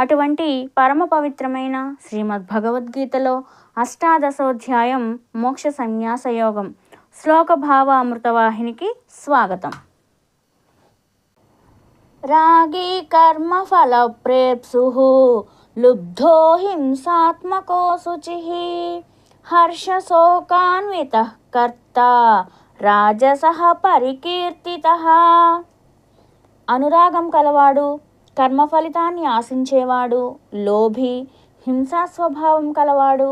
అటువంటి పరమ పవిత్రమైన శ్రీమద్ భగవద్గీతలో అష్టాదశోధ్యాయం మోక్ష సన్యాస యోగం శ్లోక భావ అమృతవాహినికి స్వాగతం. రాగి కర్మ ఫల ప్రేప్సు లుబ్ధో హింసాత్మకో శుచి హర్షశోకాన్విత కర్త రాజస పరికీర్తిత. అనురాగం కలవాడు కర్మ ఫలితాన్ని ఆశించేవాడు లోభి హింసా స్వభావం కలవాడు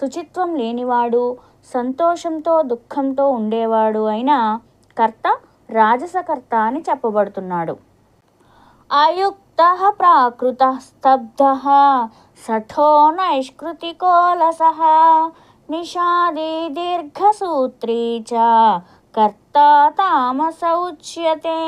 శుచిత్వం లేనివాడు సంతోషంతో దుఃఖంతో ఉండేవాడు అయిన కర్త రాజసకర్త అని చెప్పబడుతున్నాడు. అయుక్త ప్రాకృత స్తబ్ధ సఠో నైష్కృతికోలస నిషాది దీర్ఘసూత్రీ చ కర్త తామస ఉచ్యతే.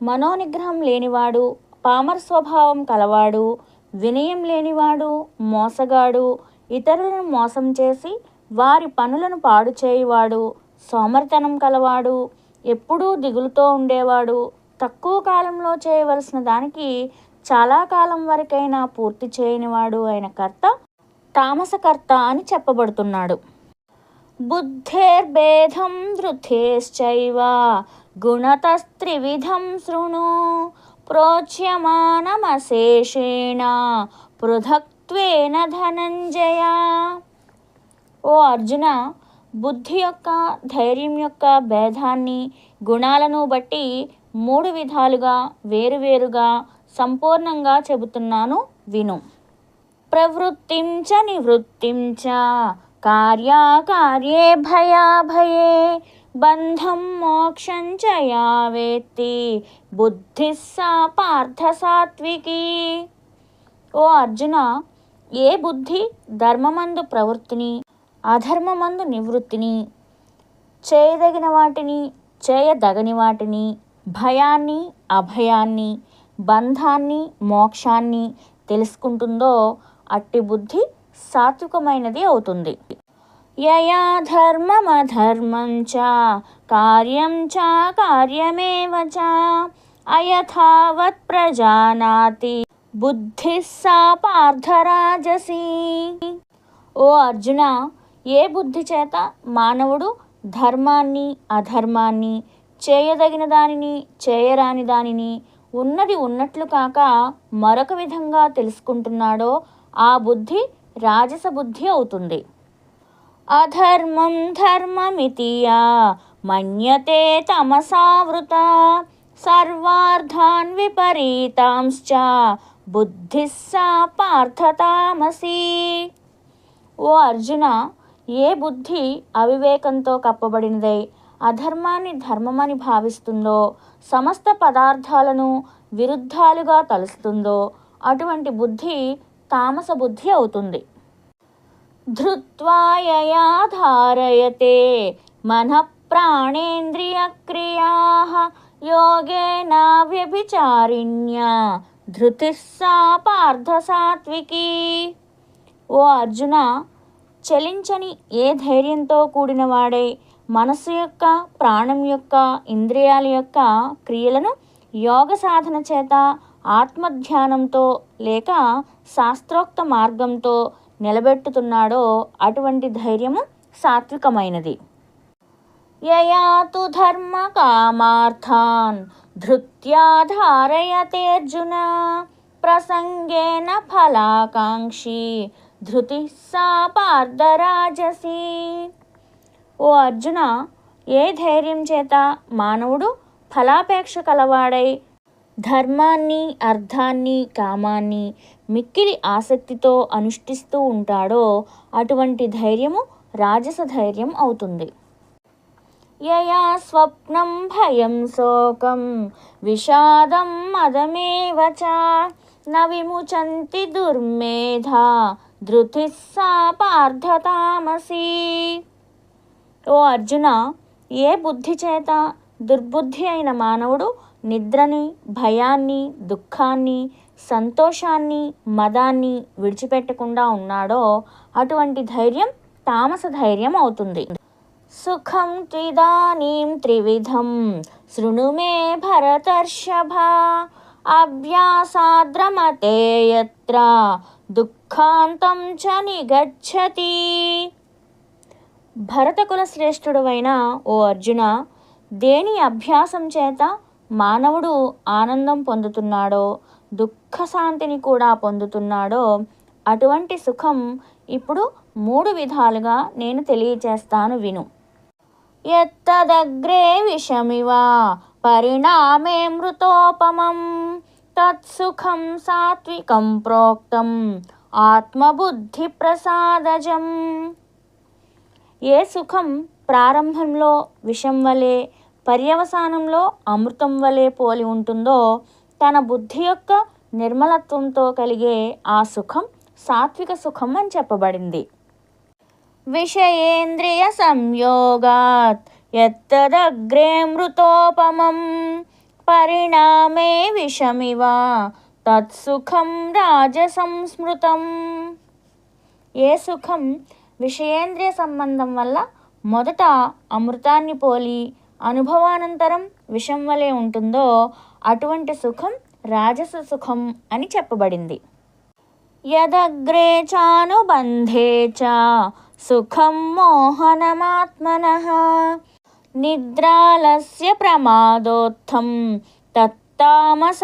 మనోనిగ్రహం లేనివాడు పామర స్వభావం కలవాడు వినయం లేనివాడు మోసగాడు ఇతరులను మోసం చేసి వారి పనులను పాడు చేయువాడు సోమరితనం కలవాడు ఎప్పుడూ దిగులుతో ఉండేవాడు తక్కువ కాలంలో చేయవలసిన దానికి చాలా కాలం వరకైనా పూర్తి చేయనివాడు అయిన కర్త తామసకర్త అని చెప్పబడుతున్నాడు. బుద్ధేర్భేదం ధృతేశ్చైవ గుణతస్త్రివిధం శృణు ప్రోచ్యమానమశేషేణ పృథక్త్వేన ధనంజయ ఓ అర్జున బుద్ధి యొక్క ధైర్యం యొక్క భేదాన్ని గుణాలను బట్టి మూడు విధాలుగా వేరువేరుగా సంపూర్ణంగా చెబుతున్నాను విను. ప్రవృత్తిం చ నివృత్తిం చ కార్యాకార్యే భయాభయే బంధం మోక్షం చ యా బుద్ధి సా పార్థసాత్వికి. ఓ అర్జున ఏ బుద్ధి ధర్మమందు ప్రవృత్తిని అధర్మమందు నివృత్తిని చేయదగిన వాటిని చేయదగని వాటిని భయాన్ని అభయాన్ని బంధాన్ని మోక్షాన్ని తెలుసుకుంటుందో అట్టి బుద్ధి సాత్వికమైనది అవుతుంది. యయా ధర్మమధర్మం చ కార్యం చ కార్యమేవ చ అయథావత్ ప్రజానాతి బుద్ధి సా పార్థరాజసి. ఓ అర్జున ఏ బుద్ధి చేత మానవుడు ధర్మాన్ని అధర్మాన్ని చేయదగిన దానిని చేయరాని దానిని ఉన్నది ఉన్నట్లు కాక మరొక విధంగా తెలుసుకుంటున్నాడో ఆ బుద్ధి రాజస బుద్ధి అవుతుంది. అధర్మం ధర్మమితియా మన్యతే తమసావృత సర్వార్థాన్ విపరీతాంశ్చ బుద్ధిస్సా పార్థతామసి ఓ అర్జున ఏ బుద్ధి అవివేకంతో కప్పబడినదై అధర్మాన్ని ధర్మమని భావిస్తుందో సమస్త పదార్థాలను విరుద్ధాలుగా తలుస్తుందో అటువంటి బుద్ధి తామస బుద్ధి అవుతుంది. ధృత్వాయయా ధారయతే మన ప్రాణేంద్రియక్రియా యోగేన ధృతిస్సా సా పార్థ ఓ అర్జున చలించని ఏ ధైర్యంతో కూడినవాడై మనస్సు యొక్క ప్రాణం యొక్క ఇంద్రియాల యొక్క క్రియలను యోగ సాధన చేత ఆత్మధ్యానంతో లేక శాస్త్రోక్త మార్గంతో నిలబెట్టుతున్నాడో అటువంటి ధైర్యము సాత్వికమైనది. యయాతు ధర్మ కామార్థాన్ ధృత్యా అర్జున ప్రసంగేన ఫలాకాంక్షి ధృతి సా పార్థరాజసి. ఓ అర్జున ఏ ధైర్యం చేత మానవుడు ఫలాపేక్ష కలవాడై ధర్మాన్ని అర్థాన్ని కామాన్ని మిక్కిలి ఆసక్తితో అనుష్ఠిస్తూ ఉంటాడో అటువంటి ధైర్యము రాజస ధైర్యం అవుతుంది. యయా స్వప్నం భయం శోకం విషాదం మదమేవ నవిముచంతి న విముచంతి దుర్మేధా ధృతిः సా పార్థతామసి. ఓ అర్జున ఏ బుద్ధి చేత దుర్బుద్ధి అయిన మానవుడు నిద్రని భయాన్ని దుఃఖాన్ని సంతోషాన్ని మదాన్ని విడిచిపెట్టకుండా ఉన్నాడో అటువంటి ధైర్యం తామస ధైర్యం అవుతుంది. సుఖం త్రిదానీం త్రివిధం. శృణుమే భరతర్షభ. అభ్యాసాద్రమతే యత్ర. దుఃఖాంతం చ నిగచ్చతి. భరతకుల శ్రేష్ఠుడువైన ఓ అర్జున దేని అభ్యాసం చేత మానవుడు ఆనందం పొందుతున్నాడో దుఃఖశాంతిని కూడా పొందుతున్నాడో అటువంటి సుఖం ఇప్పుడు మూడు విధాలుగా నేను తెలియచేస్తాను విను. ఎత్తదగ్రే విషమివ పరిణామే మృతోపమం తత్సుఖం సాత్వికం ప్రోక్తం ఆత్మబుద్ధి ప్రసాదజం. ఏ సుఖం ప్రారంభంలో విషం వలె పర్యవసానంలో అమృతం వలె పోలి ఉంటుందో తన బుద్ధి యొక్క నిర్మలత్వంతో కలిగే ఆ సుఖం సాత్విక సుఖం అని చెప్పబడింది. విషయేంద్రియ సంయోగాత్ ఎత్తదగ్రే మృతోపమం పరిణామే విషమివ తత్సుఖం రాజసంస్మృతం. ఏ సుఖం విషయేంద్రియ సంబంధం వల్ల మొదట అమృతాన్ని పోలి అనుభవానంతరం విషం వలె ఉంటుందో అటువంటి సుఖం రాజస సుఖం అని చెప్పబడింది. యదగ్రే చానుబంధే చ సుఖం మోహనమాత్మన నిద్రాలస్య ప్రమాదోత్థం తత్తామసముదాహృతం.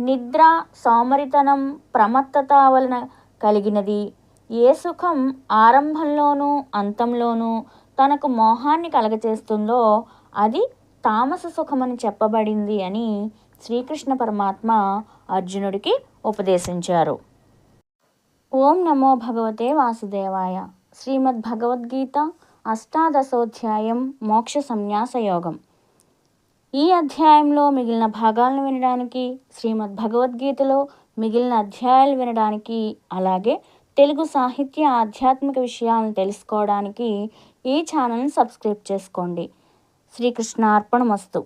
నిద్ర సోమరితనం ప్రమత్తత వలన కలిగినది. ఏ సుఖం ఆరంభంలోనూ అంతంలోనూ తనకు మోహాన్ని కలగచేస్తుందో అది తామస సుఖమని చెప్పబడింది అని శ్రీకృష్ణ పరమాత్మ అర్జునుడికి ఉపదేశించారు. ఓం నమో భగవతే వాసుదేవాయ. శ్రీమద్ భగవద్గీత అష్టాదశోధ్యాయం మోక్ష సంన్యాస యోగం. ఈ అధ్యాయంలో మిగిలిన భాగాలను వినడానికి శ్రీమద్ భగవద్గీతలో మిగిలిన అధ్యాయాలు వినడానికి అలాగే తెలుగు సాహిత్య ఆధ్యాత్మిక విషయాలను తెలుసుకోవడానికి ఈ ఛానల్ని సబ్స్క్రైబ్ చేసుకోండి. శ్రీకృష్ణ అర్పణమస్తు